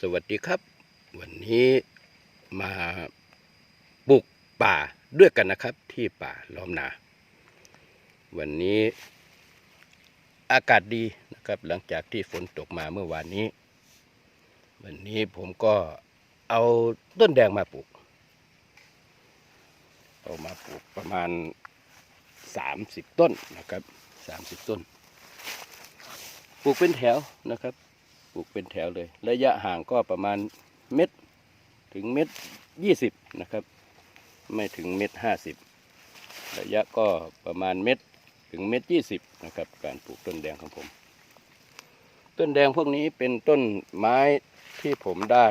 สวัสดีครับ วันนี้มาบุกป่าด้วยกันนะครับ ที่ป่าล้อมนา วันนี้อากาศดีนะครับ หลังจากที่ฝนตกมาเมื่อวานนี้ วันนี้ผมก็เอาต้นแดงมาปลูก เอามาปลูกประมาณ 30 ต้นนะครับ 30 ต้นปลูกเป็นแถวนะครับ ปลูกเป็นแถวเลย ระยะห่างก็ประมาณเม็ดถึงเม็ดยี่สิบนะครับ ไม่ถึงเม็ดห้าสิบระยะก็ประมาณเม็ดถึงเม็ดยี่สิบนะครับ การปลูกต้นแดงของผม ต้นแดงพวกนี้เป็นต้นไม้ที่ผมได้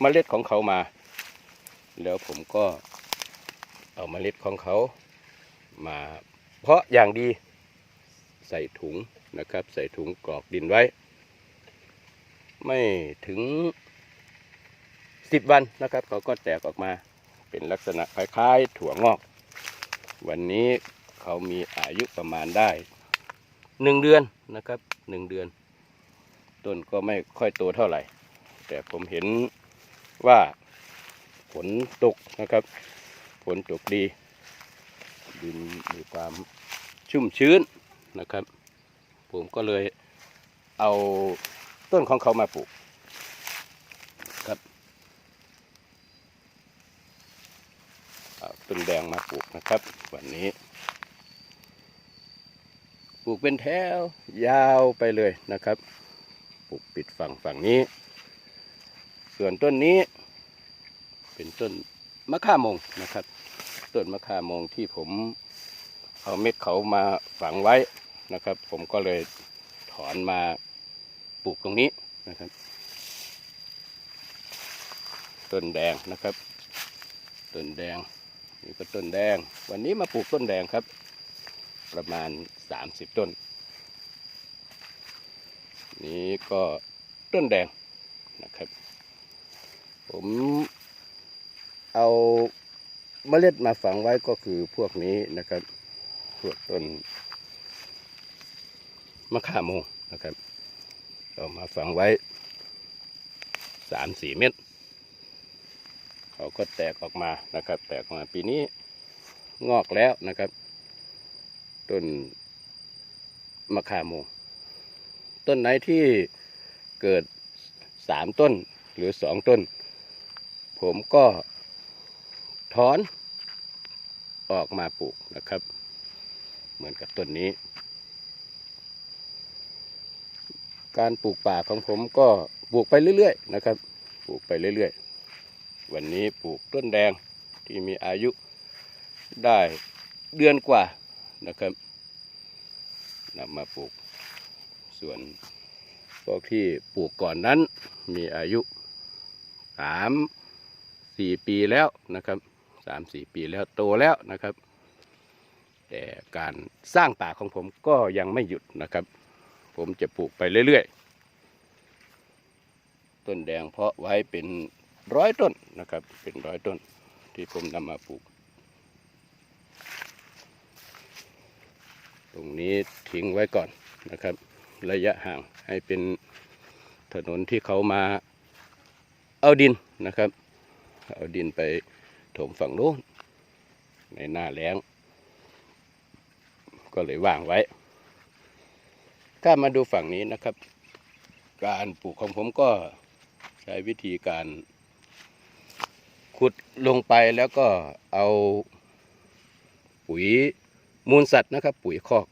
เมล็ดของเขามา แล้วผมก็เอาเมล็ดของเขามาเพาะอย่างดีใส่ถุงนะครับ ใส่ถุงกรอกดินไว้ ไม่ถึงสิบวันนะครับ เขาก็แตกออกมาเป็นลักษณะคล้ายๆ ถั่วงอก วันนี้เขามีอายุประมาณได้หนึ่งเดือนนะครับหนึ่งเดือน ต้นก็ไม่ค่อยโตเท่าไหร่ แต่ผมเห็นว่าฝนตกนะครับฝนตกดี ดินมีความชุ่มชื้นนะครับ ผมก็เลยเอา ต้นของเขามาปลูกครับต้นแดงมาปลูกนะครับ วันนี้ ปลูกเป็นแถวยาวไปเลยนะครับ ปลูกปิดฝั่งฝั่งนี้ ส่วนต้นนี้ เป็นต้นมะข่ามงนะครับ ต้นมะข่ามงที่ผมเอาเม็ดเขามาฝังไว้นะครับ ผมก็เลยถอนมา ลูกตรงนี้นะครับต้นแดงนะครับต้นแดงนี่ก็ต้นแดง วันนี้มาปลูกต้นแดงครับ ประมาณ 30 ต้น นี่ก็ต้นแดงนะครับ ผมเอาเมล็ดมาฝังไว้ก็คือพวกนี้นะครับพวกต้นมะข่าโมงนะครับ เอามาฝังไว้สามสี่เม็ดเขาก็แตกออกมานะครับ แตกออกมาปีนี้งอกแล้วนะครับต้นมะข่าโมงต้นไหนที่เกิดสามต้นหรือสองต้น ผมก็ถอนออกมาปลูกนะครับ เหมือนกับต้นนี้ การปลูกป่าของผมก็ปลูกไปเรื่อยๆนะครับ ปลูกไปเรื่อยๆ วันนี้ปลูกต้นแดงที่มีอายุได้เดือนกว่านะครับนำมาปลูก ส่วนพวกที่ปลูกก่อนนั้นมีอายุสามสี่ปีแล้วนะครับสามสี่ปีแล้วโตแล้วนะครับ แต่การสร้างป่าของผมก็ยังไม่หยุดนะครับ ผมจะปลูกไปเรื่อยๆ ต้นแดงเพาะไว้เป็นร้อยต้นนะครับ เป็นร้อยต้นที่ผมนำมาปลูก ตรงนี้ทิ้งไว้ก่อนนะครับ ระยะห่างให้เป็นถนนที่เขามาเอาดินนะครับ เอาดินไปถมฝั่งโน้นในหน้าแล้ง ก็เลยว่างไว้ ถ้ามาดูฝั่งนี้นะครับ การปลูกของผมก็ใช้วิธีการ ขุดลงไปแล้วก็เอาปุ๋ยมูลสัตว์นะครับ ปุ๋ยคอก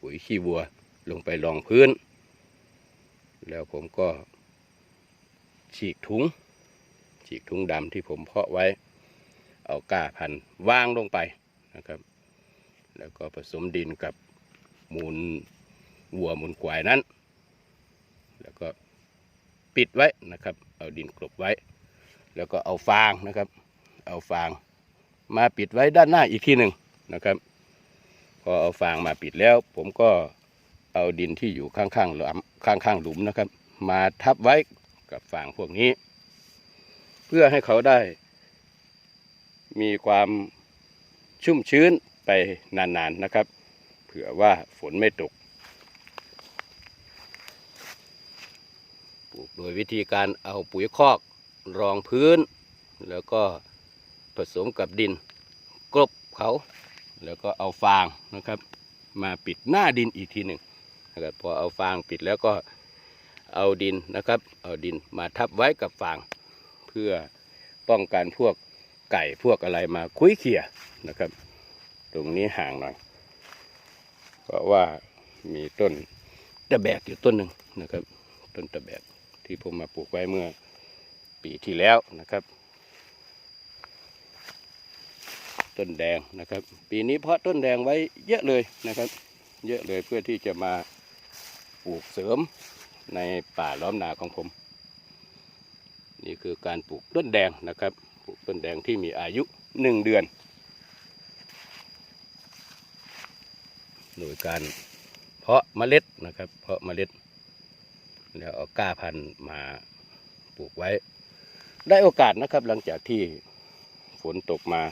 ปุ๋ยขี้วัวลงไปรองพื้น แล้วผมก็ฉีกถุง ฉีกถุงดำที่ผมเพาะไว้ เอาก้าพันวางลงไปนะครับ แล้วก็ผสมดินกับมูล วัวมูลควายนั้น แล้วก็ปิดไว้นะครับ เอาดินกลบไว้ แล้วก็เอาฟางนะครับ เอาฟางมาปิดไว้ด้านหน้าอีกทีหนึ่งนะครับ พอเอาฟางมาปิดแล้ว ผมก็เอาดินที่อยู่ข้างๆหลุมข้างๆหลุมนะครับ มาทับไว้กับฟางพวกนี้ เพื่อให้เขาได้ มีความชุ่มชื้นไปนานๆนะครับ เผื่อว่าฝนไม่ตก ลูก โดยวิธีการเอาปุ๋ยคอกรองพื้น แล้วก็ผสมกับดินกลบเขา แล้วก็เอาฟางนะครับ มาปิดหน้าดินอีกทีหนึ่งนะครับพอเอาฟางปิดแล้วก็เอาดินนะครับ เอาดินมาทับไว้กับฟาง เพื่อป้องกันพวกไก่พวกอะไรมาคุ้ยเขี่ยนะครับ ตรงนี้ห่างหน่อย เพราะว่ามีต้นตะแบกอยู่ต้นหนึ่งนะครับ ต้นตะแบก ที่ผมมาปลูกไว้เมื่อปีที่แล้วนะครับ ต้นแดงนะครับ ปีนี้เพาะต้นแดงไว้เยอะเลยนะครับ เยอะเลยเพื่อที่จะมาปลูกเสริมในป่าล้อมนาของผม นี่คือการปลูกต้นแดงนะครับปลูกต้นแดงที่มีอายุหนึ่งเดือน โดยการเพาะเมล็ดนะครับ เพาะเมล็ด แล้วเอาก้าพันธุ์มาปลูกไว้ ได้โอกาสนะครับหลังจากที่ฝนตกมา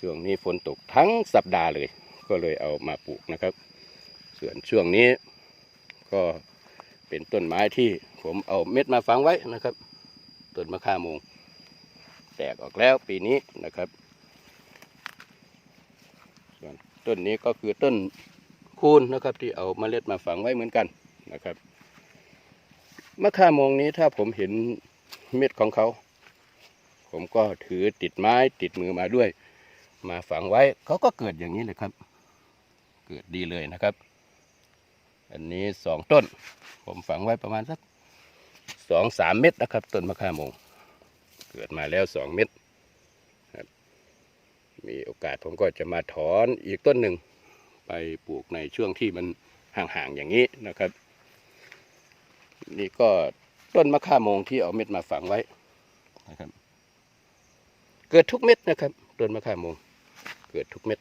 ช่วงนี้ฝนตกทั้งสัปดาห์เลย ก็เลยเอามาปลูกนะครับ ส่วนช่วงนี้ก็เป็นต้นไม้ที่ผมเอาเม็ดมาฝังไว้นะครับต้นมะข่ามงแตกออกแล้วปีนี้นะครับ ส่วนต้นนี้ก็คือต้นคูนนะครับที่เอาเมล็ดมาฝังไว้เหมือนกันนะครับ มะข่าโมงนี้ถ้าผมเห็นเม็ดของเขา ผมก็ถือติดไม้ติดมือมาด้วย มาฝังไว้เขาก็เกิดอย่างนี้เลยครับ เกิดดีเลยนะครับ อันนี้สองต้น ผมฝังไว้ประมาณสักสองสามเม็ดนะครับต้นมะข่ามง เกิดมาแล้วสองเม็ดครับมีโอกาสผมก็จะมาถอนอีกต้นหนึ่ง ไปปลูกในช่วงที่มันห่างๆอย่างนี้นะครับ นี่ก็ต้นมะข่าโมงที่เอาเม็ดมาฝังไว้นะครับ เกิดทุกเม็ดนะครับต้นมะข่าโมง เกิดทุกเม็ด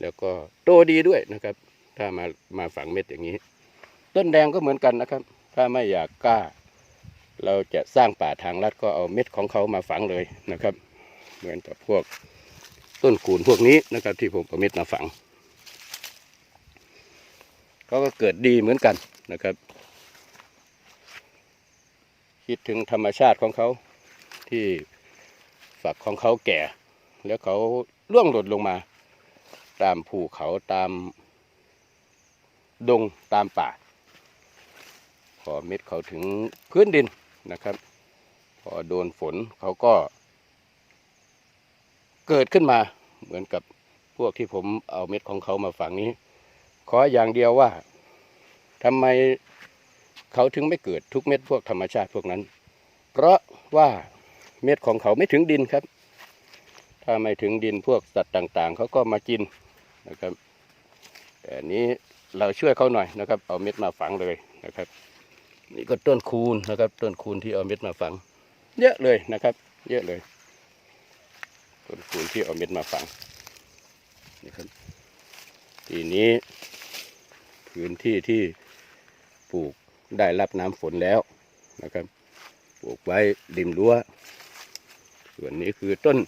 แล้วก็โตดีด้วยนะครับ ถ้ามามาฝังเม็ดอย่างนี้ ต้นแดงก็เหมือนกันนะครับ ถ้าไม่อยากกล้า เราจะสร้างป่าทางลัดก็เอาเม็ดของเขามาฝังเลยนะครับ เหมือนกับพวกต้นคูนพวกนี้นะครับ ที่ผมเอาเม็ดมาฝังเขาก็เกิดดีเหมือนกันนะครับ คิดถึงธรรมชาติของเขาที่ฝักของเขาแก่ แล้วเขาล่วงหล่นลงมา ตามภูเขาตามดงตามป่า พอเม็ดเขาถึงพื้นดินนะครับ พอโดนฝนเขาก็ เกิดขึ้นมาเหมือนกับพวกที่ผมเอาเม็ดของเขามาฝังนี้ ขออย่างเดียวว่าทำไม เขาถึงไม่เกิดทุกเม็ดพวกธรรมชาติพวกนั้น เพราะว่าเม็ดของเขาไม่ถึงดินครับ ถ้าไม่ถึงดินพวกสัตว์ต่างๆ เขาก็มากินนะครับแต่อันนี้เราช่วยเขาหน่อยนะครับ เอาเม็ดมาฝังเลยนะครับ นี่ก็ต้นคูนนะครับ ต้นคูนที่เอาเม็ดมาฝัง เยอะเลยนะครับ เยอะเลยต้นคูนที่เอาเม็ดมาฝังนี่ครับทีนี้พื้นที่ที่ปลูก ได้รับน้ำฝนแล้วนะครับปลูกไว้ริมรั้ว ส่วนนี้คือต้น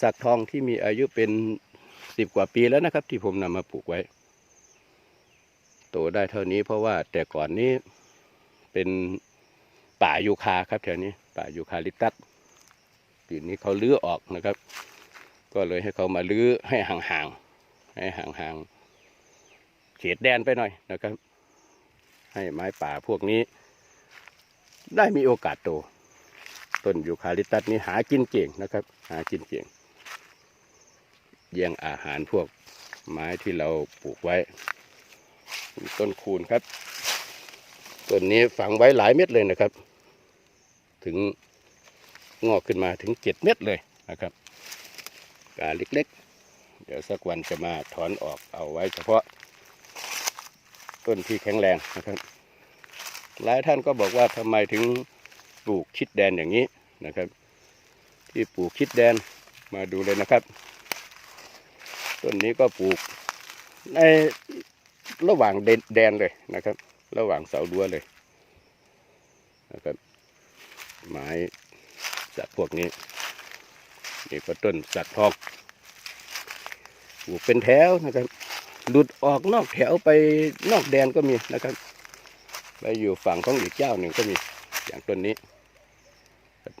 สักทองที่มีอายุเป็นสิบกว่าปีแล้วนะครับ ที่ผมนำมาปลูกไว้ โตได้เท่านี้เพราะว่าแต่ก่อนนี้เป็นป่ายูคาครับแถวนี้ป่ายูคาลิปตัสปีนี้เขาลื้อออกนะครับ ก็เลยให้เขามาลื้อให้ห่างๆให้ห่างๆเขตแดนไปหน่อยนะครับ ให้ไม้ป่าพวกนี้ ได้มีโอกาสโต ต้นยูคาลิปตัสนี้หากินเก่งนะครับ หากินเก่งแย่งอาหารพวกไม้ที่เราปลูกไว้ ต้นคูนครับ ต้นนี้ฝังไว้หลายเม็ดเลยนะครับ ถึงงอกขึ้นมาถึงเจ็ดเม็ดเลยนะครับกาเล็กๆ เดี๋ยวสักวันจะมาถอนออกเอาไว้เฉพาะ ต้นที่แข็งแรงนะครับ หลายท่านก็บอกว่าทำไมถึงปลูกชิดแดนอย่างนี้นะครับ ที่ปลูกชิดแดนมาดูเลยนะครับ ต้นนี้ก็ปลูกในระหว่างแดนแดนเลยนะครับ ระหว่างเสารั้วเลยนะครับไม้จากพวกนี้นี่ก็ต้นสักทองปลูกเป็นแถวนะครับ หลุดออกนอกแถวไปนอกแดนก็มีนะครับ ไปอยู่ฝั่งของอีกเจ้าหนึ่งก็มีอย่างต้นนี้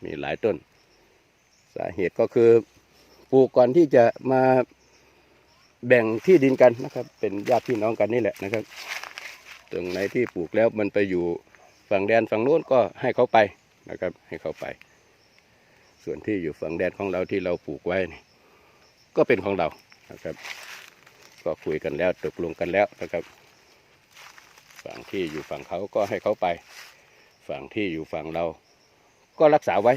มีหลายต้น สาเหตุก็คือปลูกก่อนที่จะมาแบ่งที่ดินกันนะครับ เป็นญาติพี่น้องกันนี่แหละนะครับ ตรงไหนที่ปลูกแล้วมันไปอยู่ฝั่งแดนฝั่งโน้นก็ให้เขาไปนะครับ ให้เขาไป ส่วนที่อยู่ฝั่งแดนของเราที่เราปลูกไว้นี่ก็เป็นของเรานะครับ ก็คุยกันแล้วตกลงกันแล้วนะครับ ฝั่งที่อยู่ฝั่งเขาก็ให้เขาไป ฝั่งที่อยู่ฝั่งเรา ก็รักษาไว้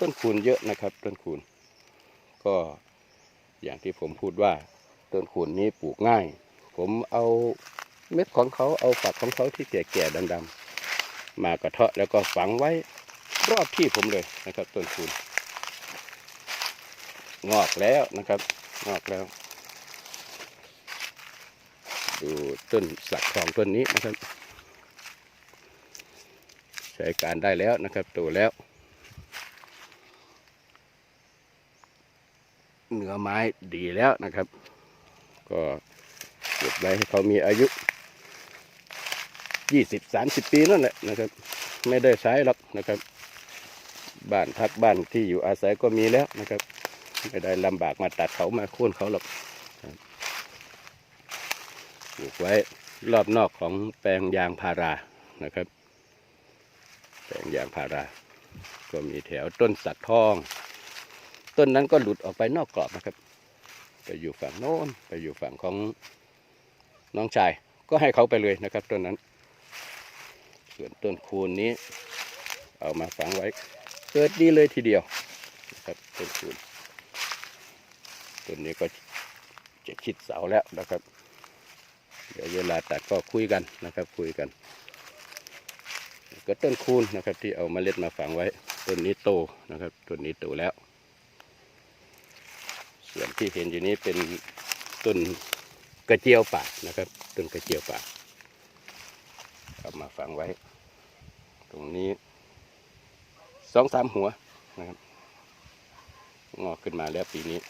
ต้นคูณเยอะนะครับ ต้นคูณก็อย่างที่ผมพูดว่าต้นคูณนี้ปลูกง่าย ผมเอาเม็ดของเขาเอาฝักของเขาที่แก่ๆดำๆมากระเทาะแล้วก็ฝังไว้รอบที่ผมเลยนะครับ ต้นคูณงอกแล้วนะครับ งอกแล้ว ดูต้นสักทองต้นนี้นะครับ ใช้การได้แล้วนะครับโตแล้วเนื้อไม้ดีแล้วนะครับ ก็เก็บไว้ให้เขามีอายุยี่สิบสามสิบปีนั่นแหละนะครับ ไม่ได้ใช้หรอกนะครับ บ้านพักบ้านที่อยู่อาศัยก็มีแล้วนะครับ ไม่ได้ลำบากมาตัดเขามาโค่นเขาหรอกปลูกไว้รอบนอกของแปลงยางพารานะครับ แปลงยางพารา ก็มีแถวต้นสักทอง ต้นนั้นก็หลุดออกไปนอกกรอบนะครับ ไปอยู่ฝั่งโน้นไปอยู่ฝั่งของน้องชาย ก็ให้เขาไปเลยนะครับต้นนั้น ส่วนต้นคูณนี้ เอามาฝังไว้ เกิดดีเลยทีเดียวนะครับต้นคูณ ต้นนี้ก็จะชิดเสาแล้วนะครับ เดี๋ยวเวลาตัดก็คุยกันนะครับ คุยกัน ก็ต้นคูณนะครับที่เอามาเล็ดมาฝังไว้ ต้นนี้โตนะครับ ต้นนี้โตแล้ว ส่วนที่เห็นอยู่นี้เป็นต้นกระเจียวป่านะครับ ต้นกระเจียวป่าเอามาฝังไว้ ตรงนี้สองสามหัวนะครับงอกขึ้นมาแล้วปีนี้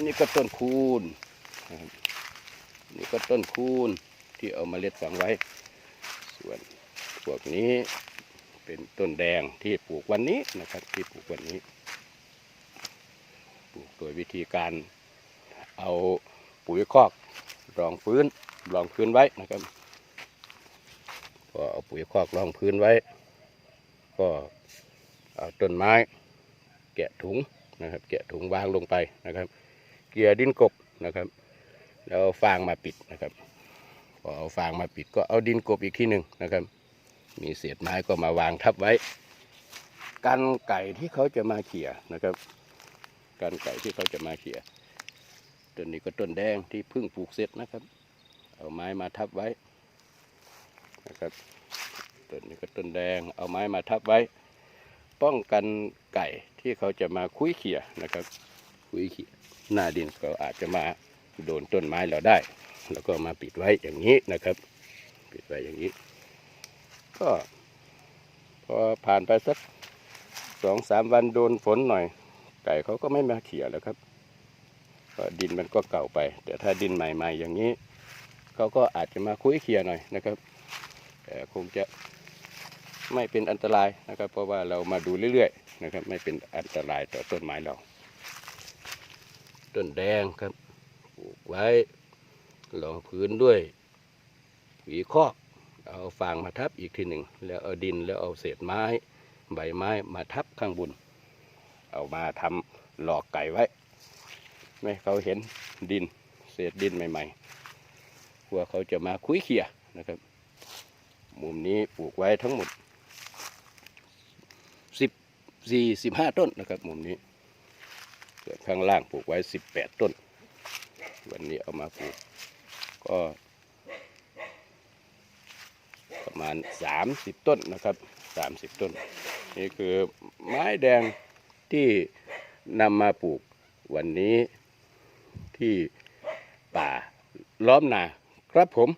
นนี่ก็ต้นคูณนะครับนี่ก็ต้นคูณที่เอามาเล็ดฝังไว้ ส่วนพวกนี้เป็นต้นแดงที่ปลูกวันนี้นะครับ ที่ปลูกวันนี้ ปลูกโดยวิธีการเอาปุ๋ยคอกรองพื้นรองพื้นไว้นะครับพอเอาปุ๋ยคอกรองพื้นไว้ ก็เอาต้นไม้ แกะถุงนะครับ แกะถุงวางลงไปนะครับ เกลี่ยดินกบนะครับ แล้วฟางมาปิดนะครับพอเอาฟางมาปิดก็เอาดินกบอีกที่หนึ่งนะครับ มีเศษไม้ก็มาวางทับไว้ กันไก่ที่เขาจะมาเขี่ยนะครับ กันไก่ที่เขาจะมาเขี่ยต้นนี้ก็ต้นแดงที่เพิ่งปลูกเสร็จนะครับ เอาไม้มาทับไว้นะครับต้นนี้ก็ต้นแดง เอาไม้มาทับไว้ ป้องกันไก่ที่เขาจะมาคุยเขี่ยนะครับ คุยเขี่ย หน้าดินก็อาจจะมาโดนต้นไม้เราได้ แล้วก็มาปิดไว้อย่างนี้นะครับ ปิดไว้อย่างนี้ ก็พอผ่านไปสักสองสามวันโดนฝนหน่อย ไก่เขาก็ไม่มาเขี่ยแล้วครับก็ดินมันก็เก่าไป แต่ถ้าดินใหม่ ๆ อย่างนี้เขาก็อาจจะมาคุยเขี่ยหน่อยนะครับแต่คงจะไม่เป็นอันตรายนะครับ เพราะว่าเรามาดูเรื่อยๆนะครับ ไม่เป็นอันตรายต่อต้นไม้เรา ต้นแดงครับปลูกไว้รองพื้นด้วยหวีคอกเอาฟางมาทับอีกทีหนึ่งแล้วเอาดินแล้วเอาเศษไม้ ใบไม้มาทับข้างบนเอามาทำหลอกไก่ไว้ ไม่เขาเห็นดินเศษดินใหม่ๆกลัวเขาจะมาคุยเขี่ยนะครับ มุมนี้ปลูกไว้ทั้งหมดสิบสี่สิบห้าต้นนะครับ มุมนี้ ส่วนข้างล่างปลูกไว้สิบแปดต้น วันนี้เอามาปลูกก็ ประมาณ 30 ต้นนะครับ 30 ต้น นี่คือไม้แดงที่นำมาปลูกวันนี้ที่ป่าล้อมนาครับผม